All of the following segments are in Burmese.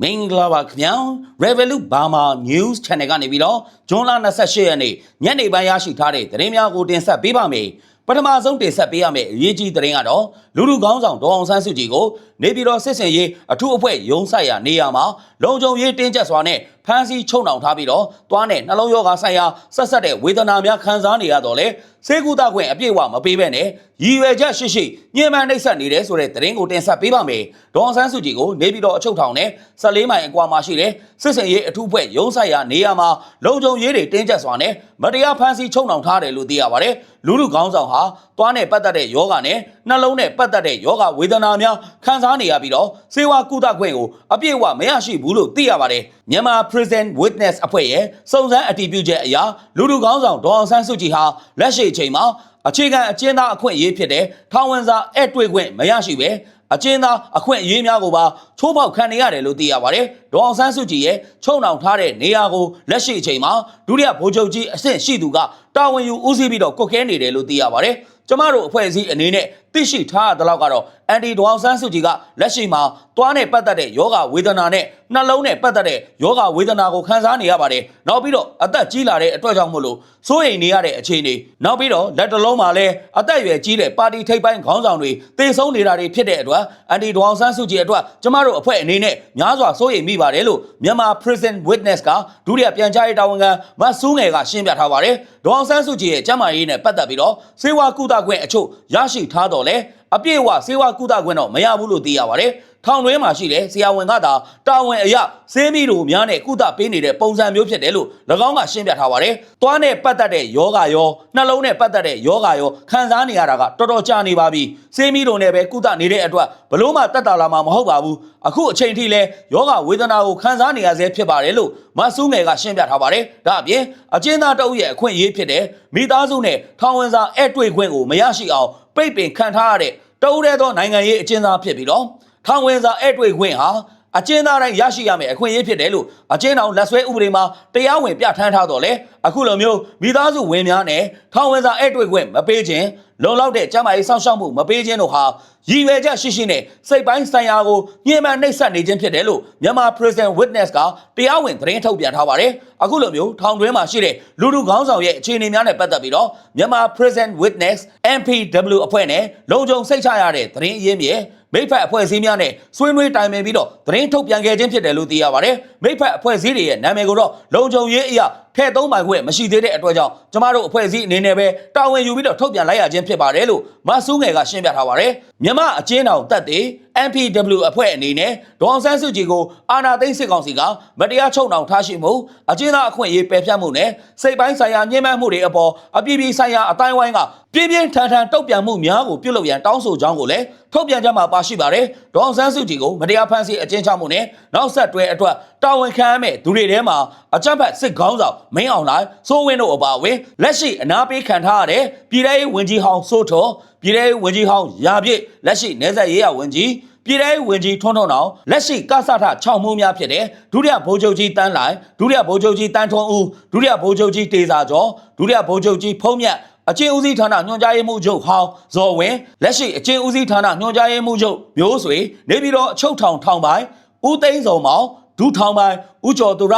မင်္ဂလာပါခင်ဗျာ Revolut Burma News Channel ကနေပြီးတော့ဂျွန်လ28ရက်နေ့ညနေပိုင်းရရှိထားတဲ့သတင်းများကိုတင်ဆက်ပေးပါမယ်ပထမဆုံးတင်ဆက်ပေးရမယ့်အရေးကြီးသတင်းကတော့လူလူကောင်းဆောင်ဒေါအောင်ဆန်းစုကြည်ကိုနေပြည်တော်စစ်စင်ရေးအထူးအဖွဲ့ရုံးဆိုင်ရာနေရာမှာလုံခြုံရေးတင်းကျပ်စွာနဲ့ ဖမ်းဆီးချုပ်နှောင်ထားပြီးတော့တွားနဲ့နှလုံးရောဂါဆိုင်ရာဆက်ဆက်တဲ့ဝေဒနာများခံစားနေရတော့လေစေကူတာခွင့်အပြည့်အဝမပေးဘဲနဲ့ရည်ရွယ်ချက်ရှိရှိညှဉ်းပန်းနှိပ်စက်နေတယ်ဆိုတဲ့သတင်းကိုတင်ဆက်ပေးပါမယ်ဒေါအောင်ဆန်းစုကြည်ကိုနေပြည်တော်အချုပ်ထောင်နဲ့14မိုင်အကွာမှာရှိတဲ့စစ်စင်ရေးအထူးအဖွဲ့ရုံးဆိုင်ရာနေရာမှာလုံခြုံရေးတွေတင်းကျပ်စွာနဲ့မတရားဖမ်းဆီးချုပ်နှောင်ထားတယ်လို့သိရပါတယ်လူလူကောင်းဆောင်ဟာတွားနဲ့ပတ်သက်တဲ့ယောဂနဲ့နှလုံးနဲ့ပတ်သက်တဲ့ယောဂဝေဒနာများခံစားနေရပြီးတော့စေဝါကုသခွင့်ကိုအပြည့်အဝမရရှိဘူးလို့သိရပါတယ်မြန်မာ Prison Witness အဖွဲ့ရဲ့စုံစမ်းအတည်ပြုချက်အရလူလူကောင်းဆောင်ဒေါအောင်ဆန်းစုကြည်ဟာလက်ရှိအချိန်မှာအခြေခံအကျဉ်းသားအခွင့်အရေးဖြစ်တဲ့ထောင်ဝင်စာအဲ့တွေ့ခွင့်မရရှိပဲအကျဉ်းသားအခွင့်အရေးများကိုပါချိုးဖောက်ခံနေရတယ်လို့သိရပါတယ်။ ဒေါအောင်ဆန်းစုကြည်ရဲ့ချုံနှောင်ထားတဲ့နေရာကိုလက်ရှိအချိန်မှာဒုတိယဗိုလ်ချုပ်ကြီးအဆင့်ရှိသူကတာဝန်ယူဦးစီးပြီးတော့ကွက်ကဲနေတယ်လို့သိရပါတယ်။ကျမတို့အဖွဲ့အစည်းအနေနဲ့သိရှိထားရတဲ့လောက်ကတော့အန်တီဒေါအောင်ဆန်းစုကြည်ကလက်ရှိမှာသွားနဲ့ပတ်သက်တဲ့ယောဂဝေဒနာနဲ့နှလုံးနဲ့ပတ်သက်တဲ့ယောဂဝေဒနာကိုခံစားနေရပါတယ်။နောက်ပြီးတော့အသက်ကြီးလာတဲ့အတွက်ကြောင့်မို့လို့စိုးရိမ်နေရတဲ့အခြေအနေနောက်ပြီးတော့လက်တလုံးမှာလည်းအသက်အရွယ်ကြီးတဲ့ပါတီထိပ်ပိုင်းခေါင်းဆောင်တွေတေဆုံးနေတာတွေဖြစ်တဲ့အတွက်အန်တီဒေါအောင်ဆန်းစုကြည်အတွက်ကျမတို့အဖွဲ့အနေနဲ့များစွာစိုးရိမ်မိပါတယ်လို့မြန်မာ Prison Witness ကဒုတိယပြန်ကြားရေးတာဝန်ခံမဆူးငယ်ကရှင်းပြထားပါတယ်။ဒေါအောင်ဆန်းစုကြည်ရဲ့ကျန်းမာရေးနဲ့ပတ်သက်ပြီးတော့စေဝါကုသခွင့်အချို့ရရှိထားတော့လဲ အပြည့်အဝစေဝါကုသခွင့်တော့မရဘူးလို့သိရပါတယ်။ထောင်တွင်းမှာရှိတဲ့ဆရာဝန်ကသာတာဝန်အရဆေးမီတို့များနဲ့ကုသပေးနေတဲ့ပုံစံမျိုးဖြစ်တယ်လို့၎င်းကရှင်းပြထားပါတယ်။သွားနဲ့ပတ်သက်တဲ့ယောဂါရောနှလုံးနဲ့ပတ်သက်တဲ့ယောဂါရောခံစားနေရတာကတော်တော်ကြာနေပါပြီ။ဆေးမီတို့နဲ့ပဲကုသနေတဲ့အတွက်ဘလို့မှတက်တာလာမှာမဟုတ်ပါဘူး။အခုအချိန်ထိလဲယောဂဝေဒနာကိုခံစားနေရဆဲဖြစ်ပါတယ်လို့မဆူးငယ်ကရှင်းပြထားပါတယ်။ဒါအပြင်အကျဉ်းသားတအုပ်ရဲ့အခွင့်အရေးဖြစ်တဲ့မိသားစုနဲ့ထောင်ဝင်စာအဲ့တွေ့ခွင့်ကိုမရရှိအောင် ပိတ်ပင်ခံထားရတဲ့တအုပ်တဲ့သောနိုင်ငံရေးအကျဉ်းသားဖြစ်ပြီးတော့ထောင်ဝင်စာအဲ့တွေ့ခွင့်ဟာအကျဉ်းသားတိုင်းရရှိရမယ်အခွင့်အရေးဖြစ်တယ်လို့အကျဉ်းတော်လက်ဆွဲဥပဒေမှာတရားဝင်ပြဋ္ဌာန်းထားတော့လေ အခုလိုမျိုးမိသားစုဝင်များနဲ့ထောင်ဝင်စာအဲ့တွေ့ခွင့်မပေးခြင်းလုံလောက်တဲ့ကျန်းမာရေးစောင့်ရှောက်မှုမပေးခြင်းတို့ဟာရည်ရွယ်ချက်ရှိရှိနဲ့စိတ်ပိုင်းဆိုင်ရာကိုညှဉ်းပန်းနှိပ်စက်နေခြင်းဖြစ်တယ်လို့မြန်မာ Prison Witness ကတရားဝင်သတင်းထုတ်ပြန်ထားပါတယ်အခုလိုမျိုးထောင်တွင်းမှာရှိတဲ့လူလူခေါင်းဆောင်ရဲ့အခြေအနေများနဲ့ပတ်သက်ပြီးတော့မြန်မာ Prison Witness MPW အဖွဲ့နဲ့လုံခြုံစိတ်ချရတဲ့သတင်းအရင်းမြစ်မိဖက်အဖွဲ့အစည်းများနဲ့ဆွေးနွေးတိုင်ပင်ပြီးတော့သတင်းထုတ်ပြန်ခဲ့ခြင်းဖြစ်တယ်လို့သိရပါတယ်။မိဖက်အဖွဲ့အစည်းတွေရဲ့နာမည်ကိုတော့လုံခြုံရေးအရာထဲ့သုံးပိုင်ခွင့်မရှိသေးတဲ့အတွက်ကြောင့်ကျမတို့အဖွဲ့အစည်းအနေနဲ့ပဲတာဝန်ယူပြီးတော့ထုတ်ပြန်လိုက်ရခြင်းဖြစ်ပါတယ်လို့မဆူးငယ်ကရှင်းပြထားပါတယ်။မြမအကျဉ်းတော်တပ်တွေ MPW အဖွဲ့အနေနဲ့ဒေါအောင်ဆန်းစုကြည်ကိုအာဏာသိမ်းစစ်ကောင်စီကမတရားချုပ်နှောင်ထားရှိမှုအကျဉ်းသားအခွင့်အရေးပယ်ဖျက်မှုနဲ့စိတ်ပိုင်းဆိုင်ရာညှဉ်းပန်းမှုတွေအပေါ်အပြည်ပြည်ဆိုင်ရာအတိုင်းဝိုင်းကပြင်းပြင်းထန်ထန်တုံ့ပြန်မှုများကိုပြုလုပ်ရန်တောင်းဆိုကြောင်းကိုလည်းထုတ်ပြန်ကြမှာပါရှိပါတယ်။ဒေါအောင်ဆန်းစုကြည်ကိုမတရားဖမ်းဆီးအကျဉ်းချမှုနဲ့နောက်ဆက်တွဲအတွက်တာဝန်ခံရမယ့်သူတွေထဲမှာအကြမ်းဖက်စစ်ခေါင်းဆောင်မင်းအောင်လှိုင်စိုးဝင်းတို့အပါအဝင်လက်ရှိအနာပေးခံထားရတဲ့ပြည်ထောင်ဝင်ကြီးဟောင်းစိုးထော ပြည်ထောင်ဝင်ကြီးဟောင်းရာပြည့်လက်ရှိနေဆက်ရေးရဝင်ကြီးပြည်ထောင်ဝင်ကြီးထွန်းထွန်းအောင်လက်ရှိကဆထ6မှုများဖြစ်တဲ့ဒုတိယဗိုလ်ချုပ်ကြီးတန်းလိုက်ဒုတိယဗိုလ်ချုပ်ကြီးတန်းထွန်းဦးဒုတိယဗိုလ်ချုပ်ကြီးတေစာကျော်ဒုတိယဗိုလ်ချုပ်ကြီးဖုံးမြတ်အချင်းဦးစီးဌာနညွှန်ကြားရေးမှူးချုပ်ဟောင်းဇော်ဝင်းလက်ရှိအချင်းဦးစီးဌာနညွှန်ကြားရေးမှူးချုပ်မျိုးဆွေနေပြီးတော့အချုပ်ထောင်ထောင်ပိုင်းဦးသိန်းစုံမောင်ဒုထောင်ပိုင်းဦးကျော်သူရ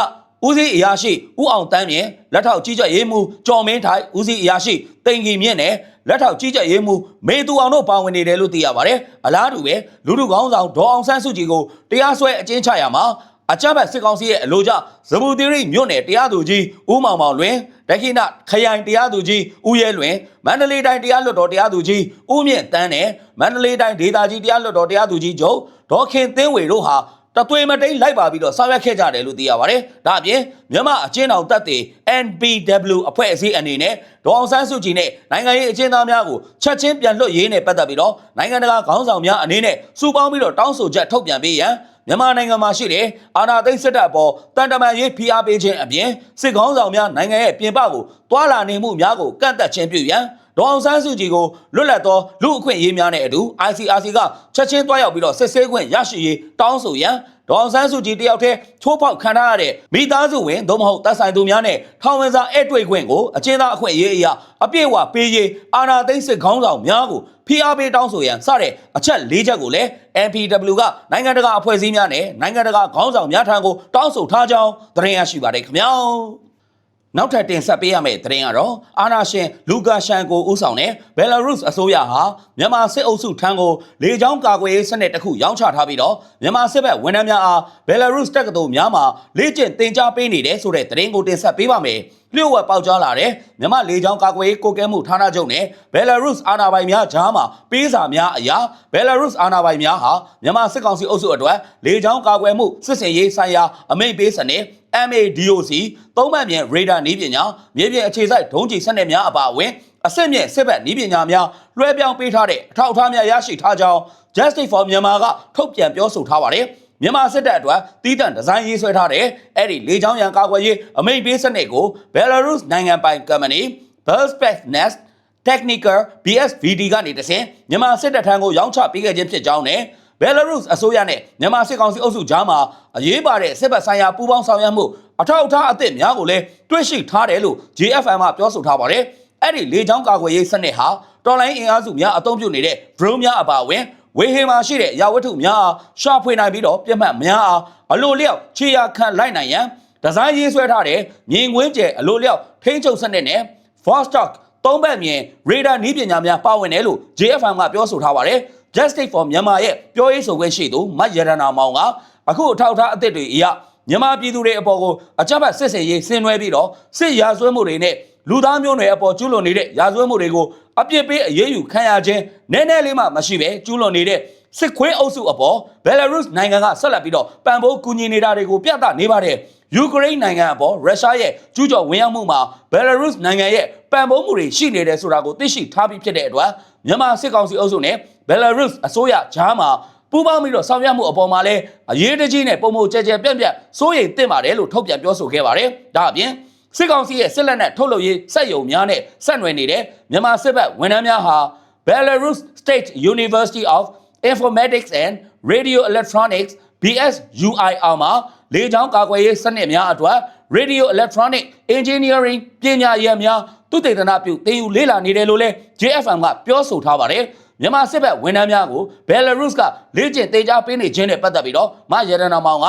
ဦးစီးအရာရှိဦးအောင်တန်းမြင့်လက်ထောက်ကြီးကြပ်ရေးမှူးကျော်မင်းထိုင်ဦးစီးအရာရှိတိန်ကြီးမြင့်နဲ့ လက်ထောက်ကြီးကြပ်ရေးမှူးမေသူအောင်တို့ပါဝင်နေတယ်လို့သိရပါတယ်အလားတူပဲလူလူကောင်းဆောင်ဒေါ်အောင်ဆန်းစုကြည်ကိုတရားစွဲအကျဉ်းချရမှာအကြမ်းဖက်စစ်ကောင်စီရဲ့အလို့ကြဇဘူတိရိမြို့နယ်တရားသူကြီးဦးမောင်မောင်လွင်ဒက္ခိဏခရိုင်တရားသူကြီးဦးရဲလွင်မန္တလေးတိုင်းတရားလွှတ်တော်တရားသူကြီးဦးမြင့်တန်းနဲ့မန္တလေးတိုင်းဒေသကြီးတရားလွှတ်တော်တရားသူကြီးချုပ်ဒေါ်ခင်သင်းဝေတို့ဟာ တသွေးမတိန်လိုက်ပါပြီးတော့ဆောင်ရွက်ခဲ့ကြတယ်လို့သိရပါတယ်။ဒါအပြင်မြန်မာအချင်းတော်တပ်တွေ NPW အဖွဲ့အစည်းအနေနဲ့ဒေါအောင်ဆန်းစုကြည်နဲ့နိုင်ငံရေးအကျဉ်းသားများကိုချက်ချင်းပြန်လွှတ်ရေးနဲ့ပတ်သက်ပြီးတော့နိုင်ငံတကာခေါင်းဆောင်များအနေနဲ့စုပေါင်းပြီးတော့တောင်းဆိုချက်ထုတ်ပြန်ပေးရန်မြန်မာနိုင်ငံမှာရှိတဲ့အာဏာသိမ်းစစ်တပ်အပေါ်တန်တမာရေးဖိအားပေးခြင်းအပြင်စစ်ကောင်းဆောင်များနိုင်ငံရဲ့ပြင်ပကိုတွာလာနေမှုများကိုကန့်သက်ခြင်းပြုရန် ဒေါအောင်ဆန်းစုကြည်ကိုလွတ်လပ်သောလူအခွင့်အရေးများနဲ့အတူ ICRC ကချက်ချင်းတွားရောက်ပြီးတော့စစ်ဆေးခွင့်ရရှိရေးတောင်းဆိုရန်ဒေါအောင်ဆန်းစုကြည်တယောက်တည်းချိုးဖောက်ခံထားရတဲ့မိသားစုဝင်သို့မဟုတ်တပ်ဆိုင်သူများနဲ့ထောင်ဝင်စာအဲ့တွေ့ခွင့်ကိုအကျဉ်းသားအခွင့်အရေးအရာအပြည့်အဝပေးရေးအာဏာသိမ်းစစ်ခေါင်းဆောင်များကိုဖိအားပေးတောင်းဆိုရန်စတဲ့အချက်၄ချက်ကိုလည်း NPW ကနိုင်ငံတကာအဖွဲ့အစည်းများနဲ့နိုင်ငံတကာခေါင်းဆောင်များထံကိုတောင်းဆိုထားကြောင်းသတင်းရရှိပါတယ်ခင်ဗျာ နောက်ထပ်တင်ဆက်ပေးရမယ့်သတင်းကတော့အာနာရှင်လူကာရှန်ကိုဦးဆောင်တဲ့ဘယ်လာရုစ်အစိုးရဟာမြန်မာစစ်အုပ်စုထံကိုလေကြောင်းကာကွယ်ရေးစနစ်တစ်ခုရောင်းချထားပြီးတော့မြန်မာစစ်ဘက်ဝန်ထမ်းများအားဘယ်လာရုစ်တက္ကသိုလ်များမှာလေ့ကျင့်သင်ကြားပေးနေတယ်ဆိုတဲ့သတင်းကိုတင်ဆက်ပေးပါမယ်။ လျှို့ဝှက်ပေါက်ကြားလာတဲ့မြန်မာလေကြောင်းကာကွယ်ရေးကိုကဲမှုဌာနချုပ်နဲ့ဘယ်လာရုစ်အာဏာပိုင်များကြားမှာပေးစာများအရာဘယ်လာရုစ်အာဏာပိုင်များဟာမြန်မာစစ်ကောင်စီအုပ်စုအတွက်လေကြောင်းကာကွယ်မှုစစ်စင်ရေးဆိုင်ရာအမိန့်ပေးစနစ် MADOC သုံးမှတ်မြင်ရေဒါနည်းပညာမြေပြင်အခြေစိုက်ဒုံးကျည်စနစ်များအပါအဝင်အစစ်မြင့်စစ်ဘက်နည်းပညာများလွှဲပြောင်းပေးထားတဲ့အထောက်အထားများရရှိထားကြောင်း Justice for Myanmar ကထုတ်ပြန်ပြောဆိုထားပါတယ် မြန်မာစစ်တပ်အတွက်တီးတန့်ဒီဇိုင်းရေးဆွဲထားတဲ့အဲ့ဒီလေကြောင်းရန်ကာကွယ်ရေးအမိန့်ပေးစနစ်ကို Belarus နိုင်ငံပိုင် company Belspec Nest Technical BSVD ကနေတဆင့်မြန်မာစစ်တပ်ထံကိုရောင်းချပေးခဲ့ခြင်းဖြစ်ကြောင်းနဲ့ဘယ်လာရုစ်အစိုးရနဲ့မြန်မာစစ်ကောင်စီအုပ်စုကြားမှာအရေးပါတဲ့စစ်ဘက်ဆိုင်ရာပူးပေါင်းဆောင်ရွက်မှုအထောက်အထားအသစ်များကိုလည်းတွေ့ရှိထားတယ်လို့ JFM ကပြောဆိုထားပါတယ်။အဲ့ဒီလေကြောင်းကာကွယ်ရေးစနစ်ဟာတော်လိုင်းအင်အားစုများအသုံးပြုနေတဲ့ drone များအပါအဝင် ဝေဟင်မှာရှိတဲ့ရာဝတ္ထုများအားရှာဖွေနိုင်ပြီးတော့ပြတ်မှတ်များအားအလိုလျောက်ခြေရာခံလိုက်နိုင်ရန်ဒီဇိုင်းရေးဆွဲထားတဲ့မြင်ကွင်းကျယ်အလိုလျောက်ထိန်းချုပ်စနစ်နဲ့ Vostok သုံးဘက်မြင်ရေဒါနည်းပညာများပါဝင်တယ်လို့ JFM ကပြောဆိုထားပါတယ်။ Justice for Myanmar ရဲ့ပြောရေးဆိုခွင့်ရှိသူမတ်ရတနာမောင်ကအခုအထောက်အထားအသစ်တွေအရမြန်မာပြည်သူတွေအပေါ်ကိုအကြမ်းဖက်စစ်စင်ရေးဆင်နွှဲပြီးတော့စစ်ရာဇဝဲမှုတွေနဲ့ လူသားမျိုးနွယ်အပေါ်ကျူးလွန်နေတဲ့ရာဇဝဲမှုတွေကိုအပြစ်ပေးအရေးယူခံရခြင်းနည်းနည်းလေးမှမရှိပဲကျူးလွန်နေတဲ့စစ်ခွေးအုပ်စုအပေါ်ဘယ်လာရုစ်နိုင်ငံကဆက်လက်ပြီးတော့ပံ့ပိုးကူညီနေတာတွေကိုပြသနေပါတယ်ယူကရိန်းနိုင်ငံအပေါ်ရုရှားရဲ့ကျူးကျော်ဝင်ရောက်မှုမှာဘယ်လာရုစ်နိုင်ငံရဲ့ပံ့ပိုးမှုတွေရှိနေတယ်ဆိုတာကိုသိရှိထားပြီးဖြစ်တဲ့အတွက်မြန်မာစစ်ကောင်စီအုပ်စုနဲ့ဘယ်လာရုစ်အစိုးရကြားမှာပူးပေါင်းပြီးတော့ဆောင်ရွက်မှုအပေါ်မှာလည်းအရေးတကြီးနဲ့ပုံမကြဲကြဲပြန့်ပြန့်စိုးရိမ်သင့်ပါတယ်လို့ထုတ်ပြန်ပြောဆိုခဲ့ပါတယ်။ဒါအပြင် စစ်ကောင်စီရဲ့စစ်လက်နက်ထုတ်လုပ်ရေးစက်ရုံများနဲ့ဆက်နွယ်နေတဲ့မြန်မာစစ်ဘက်ဝန်ထမ်းများဟာ Belarus State University of Informatics and Radio Electronics BSUIR မှာလေကြောင်းကာကွယ်ရေးစနစ်များအတွက် Radio Electronic Engineering ပညာရပ်များသူတေသနပြုသင်ယူလေ့လာနေတယ်လို့လည်း JFM ကပြောဆိုထားပါတယ်မြန်မာစစ်ဘက်ဝန်ထမ်းများကို Belarus ကလေ့ကျင့်သင်ကြားပေးနေခြင်းနဲ့ပတ်သက်ပြီးတော့မရတနာမောင်က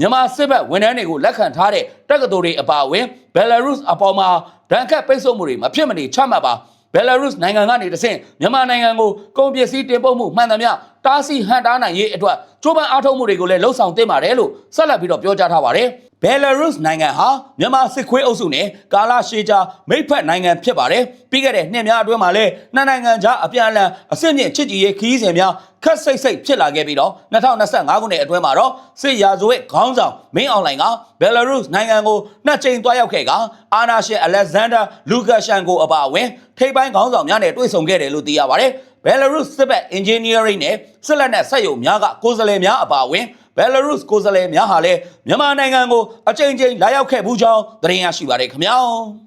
မြန်မာစစ်ဘက်ဝန်ထမ်းတွေကိုလက်ခံထားတဲ့တက္ကသိုလ်တွေအပါအဝင် Belarus အပေါ်မှာဒဏ်ခတ်ပိတ်ဆို့မှုတွေမဖြစ်မနေချမှတ်ပါဘယ်လာရုစ်နိုင်ငံကနေတဆင့်မြန်မာနိုင်ငံကိုကုန်ပစ္စည်းတင်ပို့မှုမှန်သမျှ တားဆီးဟန်တားနိုင်ရေးအတွက်ကြိုးပမ်းအားထုတ်မှုတွေကိုလည်းလှုံ့ဆော်သင့်ပါတယ်လို့ဆက်လက်ပြီးတော့ပြောကြားထားပါတယ်။ဘယ်လာရုစ်နိုင်ငံဟာမြန်မာစစ်ခွေးအုပ်စုနဲ့ကာလာရှေးကြာမိတ်ဖက်နိုင်ငံဖြစ်ပါတယ်။ပြီးခဲ့တဲ့နှစ်များအတွင်းမှာလည်းနှစ်နိုင်ငံကြားအပြန်အလှန်အဆင့်မြင့်ချစ်ကြည်ရေးခီးစဉ်များခက်စိတ်စိတ်ဖြစ်လာခဲ့ပြီးတော့2025ခုနှစ်အတွင်းမှာတော့စစ်ရာဇဝတ်ခေါင်းဆောင်မင်းအွန်လိုင်းကဘယ်လာရုစ်နိုင်ငံကိုနှစ်ကြိမ်တွားရောက်ခဲ့ကအာနာရှင်အလက်ဇန်ဒါလူကာရှန်ကိုအပါအဝင်ထိပ်ပိုင်းခေါင်းဆောင်များနဲ့တွေ့ဆုံခဲ့တယ်လို့သိရပါတယ်။ Belarus စစ်ဘက် engineering နဲ့စစ်လက်နက်စက်ရုံများကကိုယ်စားလှယ်များအပါအဝင် Belarus ကိုယ်စားလှယ်များဟာလည်းမြန်မာနိုင်ငံကိုအကြိမ်ကြိမ်လာရောက်ခဲ့မှုကြောင်းသတင်းရရှိပါတယ်ခင်ဗျာ။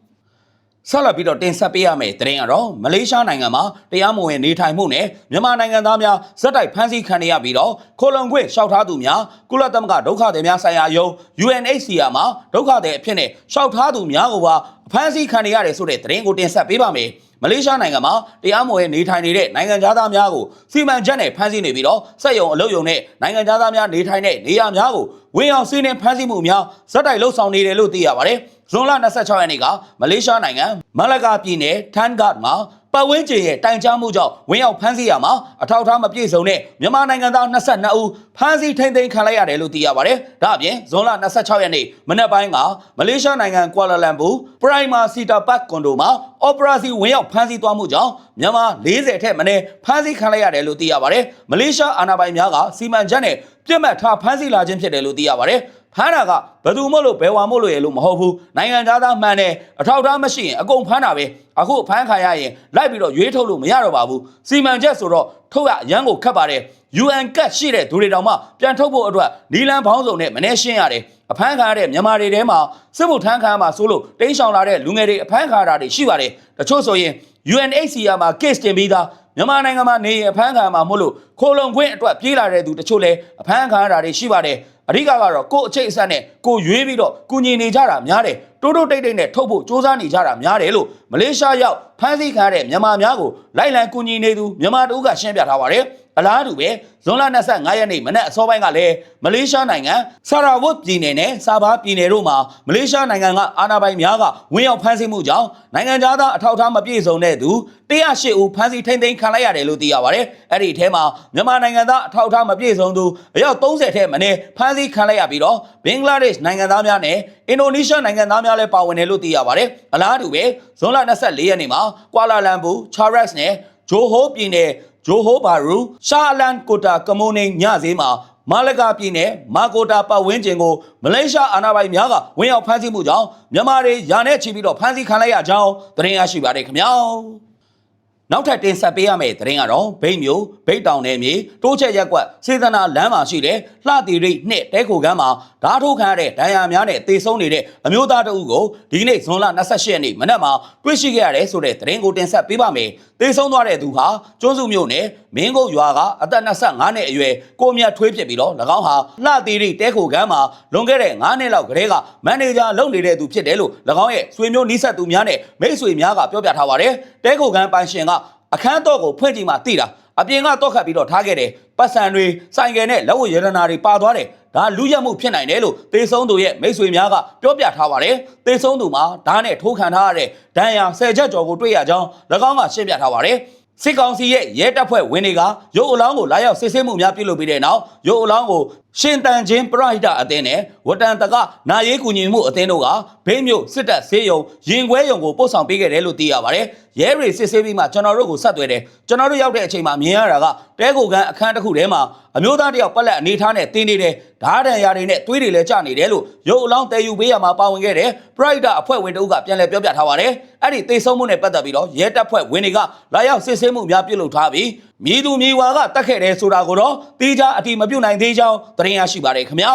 ဆက်လက်ပြီးတော့တင်ဆက်ပေးရမယ့်သတင်းကတော့မလေးရှားနိုင်ငံမှာတရားမဝင်နေထိုင်မှုနဲ့မြန်မာနိုင်ငံသားများဇက်တိုက်ဖမ်းဆီးခံရပြီးတော့ခိုလုံခွင့်လျှောက်ထားသူများကုလသမဂ္ဂဒုက္ခသည်များဆိုင်ရာယုံ UNHCR မှာဒုက္ခသည်အဖြစ်နဲ့လျှောက်ထားသူများကိုပါဖမ်းဆီးခံရတယ်ဆိုတဲ့သတင်းကိုတင်ဆက်ပေးပါမယ်။မလေးရှားနိုင်ငံမှာတရားမဝင်နေထိုင်နေတဲ့နိုင်ငံသားများကိုစီမံချက်နဲ့ဖမ်းဆီးနေပြီးတော့စက်ရုံအလုပ်ရုံနဲ့နိုင်ငံသားများနေထိုင်တဲ့နေရာများကိုဝင်အောင်စီးနှင်းဖမ်းဆီးမှုများဇက်တိုက်လှုပ်ဆောင်နေတယ်လို့သိရပါတယ်။ ဇွန်လ26ရက်နေ့ကမလေးရှားနိုင်ငံမလကာပြည်နယ်ထန်ဂတ်မှာပတ်ဝန်းကျင်ရဲ့တိုင်ကြားမှုကြောင့်ဝင်ရောက်ဖမ်းဆီးရမှာအထောက်အထားမပြည့်စုံတဲ့မြန်မာနိုင်ငံသား22ဦးဖမ်းဆီးထိန်းသိမ်းခံလိုက်ရတယ်လို့သိရပါတယ်။ဒါအပြင်ဇွန်လ26ရက်နေ့မနက်ပိုင်းကမလေးရှားနိုင်ငံကွာလာလမ်ပူပရိုင်မာစီတာပတ်ကွန်ဒိုမှာအော်ပရာစီဝင်ရောက်ဖမ်းဆီးသွားမှုကြောင့်မြန်မာ40ထက်မနည်းဖမ်းဆီးခံလိုက်ရတယ်လို့သိရပါတယ်။မလေးရှားအာဏာပိုင်များကစီမံချက်နဲ့ပြစ်မှတ်ထားဖမ်းဆီးလာခြင်းဖြစ်တယ်လို့သိရပါတယ်။ ဖမ်းတာကဘယ်သူမို့လို့ဘယ်ဝါမို့လို့ရလို့မဟုတ်ဘူးနိုင်ငံသားသားမှန်တယ်အထောက်အထားမရှိရင်အကုန်ဖမ်းတာပဲအခုဖမ်းခါရရင်လိုက်ပြီးတော့ရွေးထုတ်လို့မရတော့ပါဘူးစီမံချက်ဆိုတော့ထုတ်ရရန်ကိုခတ်ပါတယ် UN ကတ်ရှိတဲ့သူတွေတောင်မှပြန်ထုတ်ဖို့အတွက်နီလန်ဘောင်းစုံနဲ့မနေရှင်းရတယ်အဖမ်းခံရတဲ့မြန်မာတွေထဲမှာစစ်မှုထမ်းခံရမှာဆိုလို့တိန်းရှောင်လာတဲ့လူငယ်တွေအဖမ်းခံရတာတွေရှိပါတယ်တချို့ဆိုရင် UNHCR မှာ case တင်ပြီးသားမြန်မာနိုင်ငံမှာနေရင်အဖမ်းခံမှာမို့လို့ခိုလုံခွင့်အတွက်ပြေးလာတဲ့သူတချို့လည်းအဖမ်းခံရတာတွေရှိပါတယ် အဓိကကတော့ကို့အချိတ်အဆက်နဲ့ကိုရွေးပြီးတော့ကုညီနေကြတာများတယ်တိုးတိုးတိတ်တိတ်နဲ့ထုတ်ဖို့စ조사နေကြတာများတယ်လို့မလေးရှားရောက်ဖမ်းဆီးခံရတဲ့မြန်မာများကိုလိုက်လံကုညီနေသူမြန်မာတို့ကရှင်းပြထားပါတယ် အလားတူပဲဇွန်လ25ရက်နေ့မနက်အစောပိုင်းကလည်းမလေးရှားနိုင်ငံဆာရာဝတ်ပြည်နယ်နဲ့ဆာဘာပြည်နယ်တို့မှာမလေးရှားနိုင်ငံကအာဏာပိုင်များကဝင်ရောက်ဖမ်းဆီးမှုကြောင့်နိုင်ငံသားအထောက်အထားမပြည့်စုံတဲ့သူ108ဦးဖမ်းဆီးထိန်းသိမ်းခံလိုက်ရတယ်လို့သိရပါတယ်။အဲ့ဒီထဲမှာမြန်မာနိုင်ငံသားအထောက်အထားမပြည့်စုံသူအယောက်30ထဲမနည်းဖမ်းဆီးခံလိုက်ရပြီးတော့ဘင်္ဂလားဒေ့ရှ်နိုင်ငံသားများနဲ့အင်ဒိုနီးရှားနိုင်ငံသားများလည်းပါဝင်တယ်လို့သိရပါတယ်။အလားတူပဲဇွန်လ24ရက်နေ့မှာကွာလာလမ်ပူချာရက်စ်နဲ့ဂျိုဟိုးပြည်နယ် ဂျိုဟိုဘာရူရှာအလန်ကိုတာကမုန်နေညဈေးမှာမာလကာပြည်နယ်မာကိုတာပတ်ဝန်းကျင်ကိုမလေးရှားအာဏာပိုင်များကဝင်ရောက်ဖမ်းဆီးမှုကြောင့်မြန်မာတွေယာနဲ့ချီပြီးတော့ဖမ်းဆီးခံလိုက်ရကြောင်းသတင်းရရှိပါတယ်ခင်ဗျာ နောက်ထပ်တင်ဆက်ပေးရမယ့်သတင်းကတော့ဗိတ်မျိုးဗိတ်တောင်နယ်မြေတိုးချက်ရက်ကွက်စေတနာလမ်းမှာရှိတဲ့လှတီရိတ်နှစ်တဲခိုကမ်းမှာဓာတ်ထိုးခံရတဲ့ဒဏ်ရာများနဲ့တေဆုံးနေတဲ့အမျိုးသားတအုပ်ကိုဒီနေ့ဇွန်လ28ရက်နေ့မနက်မှာတွေ့ရှိခဲ့ရတယ်ဆိုတဲ့သတင်းကိုတင်ဆက်ပေးပါမယ်။တေဆုံးသွားတဲ့သူဟာကျွန်းစုမြို့နယ်မင်းကုတ်ရွာကအသက်25နှစ်အရွယ်ကိုမြတ်ထွေးဖြစ်ပြီးတော့၎င်းဟာလှတီရိတ်တဲခိုကမ်းမှာလွန်ခဲ့တဲ့9နှစ်လောက်ကတည်းကမန်နေဂျာလုပ်နေတဲ့သူဖြစ်တယ်လို့၎င်းရဲ့ဆွေမျိုးနီးစပ်သူများနဲ့မိတ်ဆွေများကပြောပြထားပါတယ်။တဲခိုကမ်းပိုင်ရှင်က အခန်းတော့ကိုဖွင့်ကြည့်မှသိတာအပြင်ကတော့ခတ်ပြီးတော့ထားခဲ့တယ်ပတ်စံတွေဆိုင်ကယ်နဲ့လက်ဝတ်ရတနာတွေပါသွားတယ်ဒါလူရက်မှုဖြစ်နိုင်တယ်လို့တေဆုံးသူရဲ့မိတ်ဆွေများကပြောပြထားပါတယ်တေဆုံးသူမှာဓာတ်နဲ့ထိုးခံထားရတဲ့ဒဏ်ရာဆယ်ချက်ကျော်ကိုတွေ့ရကြောင်း၎င်းကရှင်းပြထားပါတယ်စစ်ကောင်စီရဲ့ရဲတပ်ဖွဲ့ဝင်တွေကရုပ်အလောင်းကိုလာရောက်စစ်ဆေးမှုများပြုလုပ်ပြီးတဲ့နောက်ရုပ်အလောင်းကိုရှင်တန်ချင်းပရဟိတအသင်းနဲ့ဝတန်တကနာရေးကူညီမှုအသင်းတို့ကဘိန်းမြို့စစ်တပ်ဆေးရုံရင်ခွဲရုံကိုပို့ဆောင်ပေးခဲ့တယ်လို့သိရပါတယ်။ရဲတွေစစ်ဆေးပြီးမှကျွန်တော်တို့ကိုဆက်သွယ်တယ်။ကျွန်တော်တို့ရောက်တဲ့အချိန်မှာမြင်ရတာကတဲကိုကန်အခန်းတစ်ခုထဲမှာအမျိုးသားတစ်ယောက်ပက်လက်အနေထားနဲ့တင်းနေတယ်။ဓာတ်ဒဏ်ရာတွေနဲ့သွေးတွေလည်းကျနေတယ်လို့ရုပ်အလောင်းတည်ယူပေးရမှာပါဝင်ခဲ့တယ်။ပရိုက်တာအဖွဲ့ဝင်တအုပ်ကပြန်လည်ပြောပြထားပါတယ်။အဲ့ဒီတေဆုံးမှုနဲ့ပတ်သက်ပြီးတော့ရဲတပ်ဖွဲ့ဝင်တွေကလာရောက်စစ်ဆေးမှုများပြုလုပ်ထားပြီး မြည်သူမြည်ဝါကတတ်ခဲ့တယ်ဆိုတာကိုတော့တေးကြအတိမပြုတ်နိုင်သေးကြောင်းသတင်းရရှိပါတယ်ခင်ဗျာ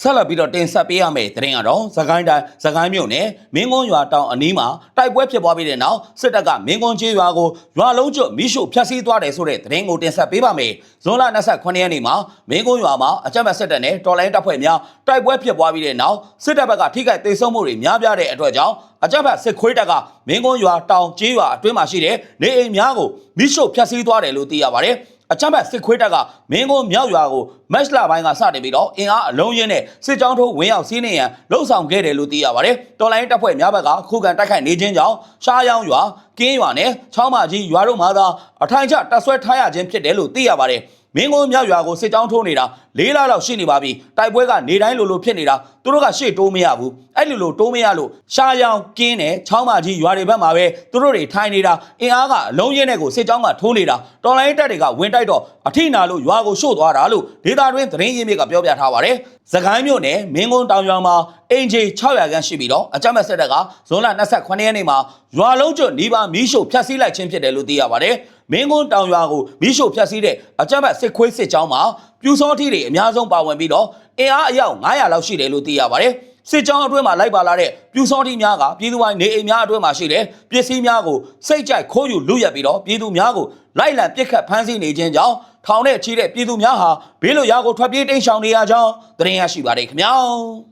ဆက်လက်ပြီးတော့တင်ဆက်ပေးရမယ့်သတင်းကတော့သခိုင်းတိုင်းသခိုင်းမြို့နယ်မင်းကွန်းရွာတောင်အနီးမှာတိုက်ပွဲဖြစ်ပွားပြီးတဲ့နောက်စစ်တပ်ကမင်းကွန်းကျေးရွာကိုရွာလုံးကျွတ်မိရှို့ဖျက်ဆီးသွားတယ်ဆိုတဲ့သတင်းကိုတင်ဆက်ပေးပါမယ်။ဇွန်လ28ရက်နေ့မှာမင်းကွန်းရွာမှာအကြမ်းဖက်စစ်တပ်နဲ့တော်လိုင်းတပ်ဖွဲ့များတိုက်ပွဲဖြစ်ပွားပြီးတဲ့နောက်စစ်တပ်ဘက်ကထိခိုက်ဒေဆုံးမှုတွေများပြားတဲ့အတွက်ကြောင့်အကြမ်းဖက်စစ်ခွေးတပ်ကမင်းကွန်းရွာတောင်ကျေးရွာအတွင်းမှာရှိတဲ့နေအိမ်များကိုမိရှို့ဖျက်ဆီးသွားတယ်လို့သိရပါတယ်။ အချမ်းဘတ်စစ်ခွေးတပ်ကမင်းကုန်းမြောက်ရွာကိုမက်စလာပိုင်းကစတင်ပြီးတော့အင်အားအလုံးရင်းနဲ့စစ်ကြောင်းထိုးဝင်ရောက်စီးနေရန်လှုံ့ဆော်ခဲ့တယ်လို့သိရပါတယ်။တော်လိုင်းတပ်ဖွဲ့များဘက်ကခုခံတိုက်ခိုက်နေခြင်းကြောင့်ရှားရောင်းရွာကင်းရွာနဲ့ချောင်းမကြီးရွာတို့မှာသာအထိုင်ချတပ်ဆွဲထားရခြင်းဖြစ်တယ်လို့သိရပါတယ်။ မင်းကုန်းမြောက်ရွာကိုစစ်ကြောင်းထိုးနေတာ၄လလောက်ရှိနေပါပြီတိုက်ပွဲကနေတိုင်းလိုလိုဖြစ်နေတာသူတို့ကရှေ့တိုးမရဘူးအဲ့လိုလိုတိုးမရလို့ရှားရောင်ကင်းနဲ့ချောင်းမကြီးရွာတွေဘက်မှာပဲသူတို့တွေထိုင်နေတာအင်အားကအလုံးရင်းနဲ့ကိုစစ်ကြောင်းကထိုးနေတာတော်လိုင်းတပ်တွေကဝင်တိုက်တော့အထိနာလို့ရွာကိုရှို့သွားတာလို့ဒေတာတွင်းသတင်းရင်းမြစ်ကပြောပြထားပါတယ်စကိုင်းမြို့နယ်မင်းကုန်းတောင်ရွာမှာအင်ဂျီ600ခန်းရှိပြီးတော့အကြမ်းမဲ့စစ်တပ်ကဇွန်လ28ရက်နေ့မှာရွာလုံးကျွတ်နီးပါးမီးရှို့ဖျက်ဆီးလိုက်ခြင်းဖြစ်တယ်လို့သိရပါတယ် မင်းကွန်းတောင်ရွာကိုမိရှို့ဖျက်ဆီးတဲ့အကြမ်းဖက်စစ်ခွေးစစ်ကြောင်းမှာပြူစောထီတွေအများဆုံးပါဝင်ပြီးတော့အင်အားအယောက်900လောက်ရှိတယ်လို့သိရပါတယ်စစ်ကြောင်းအတွင်းမှာလိုက်ပါလာတဲ့ပြူစောတိများကပြည်သူပိုင်းနေအိမ်များအတွင်းမှာရှိတဲ့ပစ္စည်းများကိုစိတ်ကြိုက်ခိုးယူလူရက်ပြီးတော့ပြည်သူများကိုလိုက်လံပစ်ခတ်ဖမ်းဆီးနေခြင်းကြောင့်ထောင်နဲ့ချီတဲ့ပြည်သူများဟာဘေးလွတ်ရာကိုထွက်ပြေးတိမ်းရှောင်နေရကြောင်းသတင်းရရှိပါတယ်ခင်ဗျာ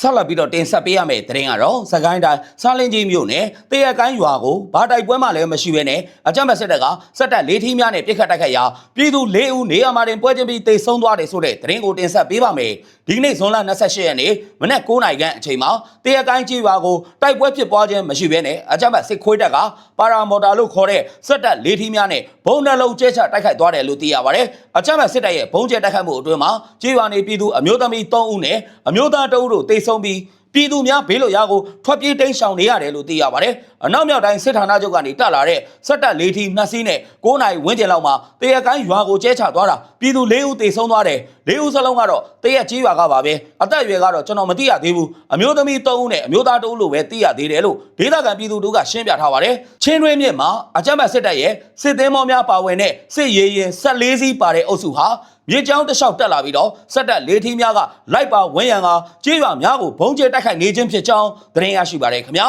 ဆက်လက်ပြီးတော့တင်ဆက်ပေးရမယ့်သတင်းကတော့စကိုင်းတိုင်းစားလင်းကြီးမြို့နယ်တရကိုင်းရွာကိုဘာတိုက်ပွဲမှလည်းမရှိဘဲနဲ့အကြမ်းဖက်စစ်တပ်ကစက်တပ်လေးထီးများနဲ့ပြစ်ခတ်တိုက်ခတ်ရာပြည်သူ၄ဦးနေရာမှာတင်ပွဲချင်းပြီးတိတ်ဆုံးသွားတယ်ဆိုတဲ့သတင်းကိုတင်ဆက်ပေးပါမယ်။ဒီကနေ့ဇွန်လ28ရက်နေ့မနက်9:00နာရီခန့်အချိန်မှာတရကိုင်းကြီးရွာကိုတိုက်ပွဲဖြစ်ပွားခြင်းမရှိဘဲနဲ့အကြမ်းဖက်စစ်ခွေးတပ်ကပါရာမော်တာလို့ခေါ်တဲ့စက်တပ်လေးထီးများနဲ့ဘုံနှလုံးကျဲချတိုက်ခိုက်သွားတယ်လို့သိရပါတယ်။အကြမ်းဖက်စစ်တပ်ရဲ့ဘုံကျဲတိုက်ခိုက်မှုအတွင်းမှာကြီးရွာနေပြည်သူအမျိုးသမီး3ဦးနဲ့အမျိုးသား2ဦးတို့တိတ်ဆုံးပြီးပြည်သူများဘေးလွတ်ရာကိုထွက်ပြေးတိမ်းရှောင်နေရတယ်လို့သိရပါတယ်။အနောက်မြောက်တိုင်းစစ်ဌာနချုပ်ကနေတက်လာတဲ့စက်တပ်လေးထီနှစ်စီးနဲ့9နိုင်ဝန်းကျင်လောက်မှာတရကိုင်းရွာကိုကျဲချသွားတာပြည်သူ၄ဦးသေဆုံးသွားတယ်။၄ဦးစလုံးကတော့တရက်ကြီးရွာကပါပဲ။အသက်အရွယ်ကတော့ကျွန်တော်မသိရသေးဘူး။အမျိုးသမီး3ဦးနဲ့အမျိုးသား2ဦးလို့ပဲသိရသေးတယ်လို့ဒေသခံပြည်သူတို့ကရှင်းပြထားပါတယ်။ချင်းတွင်းမြစ်မှာအကြမ်းဖက်စစ်တပ်ရဲ့စစ်သင်းမောများပါဝင်တဲ့စစ်ရေးရင်14စီးပါတဲ့အုပ်စုဟာ မြေကြောင်းတစ်လျှောက်တက်လာပြီးတော့စက်တက်လေးထီးများကလိုက်ပါဝန်းရံကကြေးရွာများကိုဘုံကျဲတိုက်ခိုက်နေခြင်းဖြစ်ကြောင်းသတင်းရရှိပါတယ်ခင်ဗျာ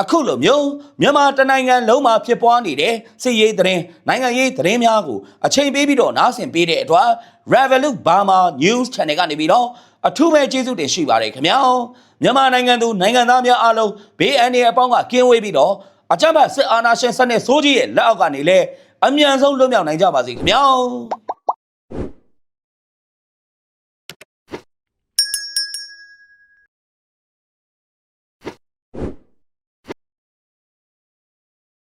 အခုလိုမျိုးမြန်မာတနိုင်ငံလုံးမှာဖြစ်ပွားနေတဲ့စစ်ရေးသတင်းနိုင်ငံရေးသတင်းများကိုအချိန်ပေးပြီးတော့နားဆင်ပေးတဲ့အတွက် Revolut Burma News Channel ကနေပြီးတော့အထူးပဲကျေးဇူးတင်ရှိပါတယ်ခင်ဗျာမြန်မာနိုင်ငံသူနိုင်ငံသားများအားလုံးဘေးအန္တရာယ်အပေါင်းကကင်းဝေးပြီးတော့အကြမ်းဖက်စစ်အာဏာရှင်စနစ်ဆိုးကြီးရဲ့လက်အောက်ကနေလည်းအမြန်ဆုံးလွတ်မြောက်နိုင်ကြပါစေခင်ဗျာ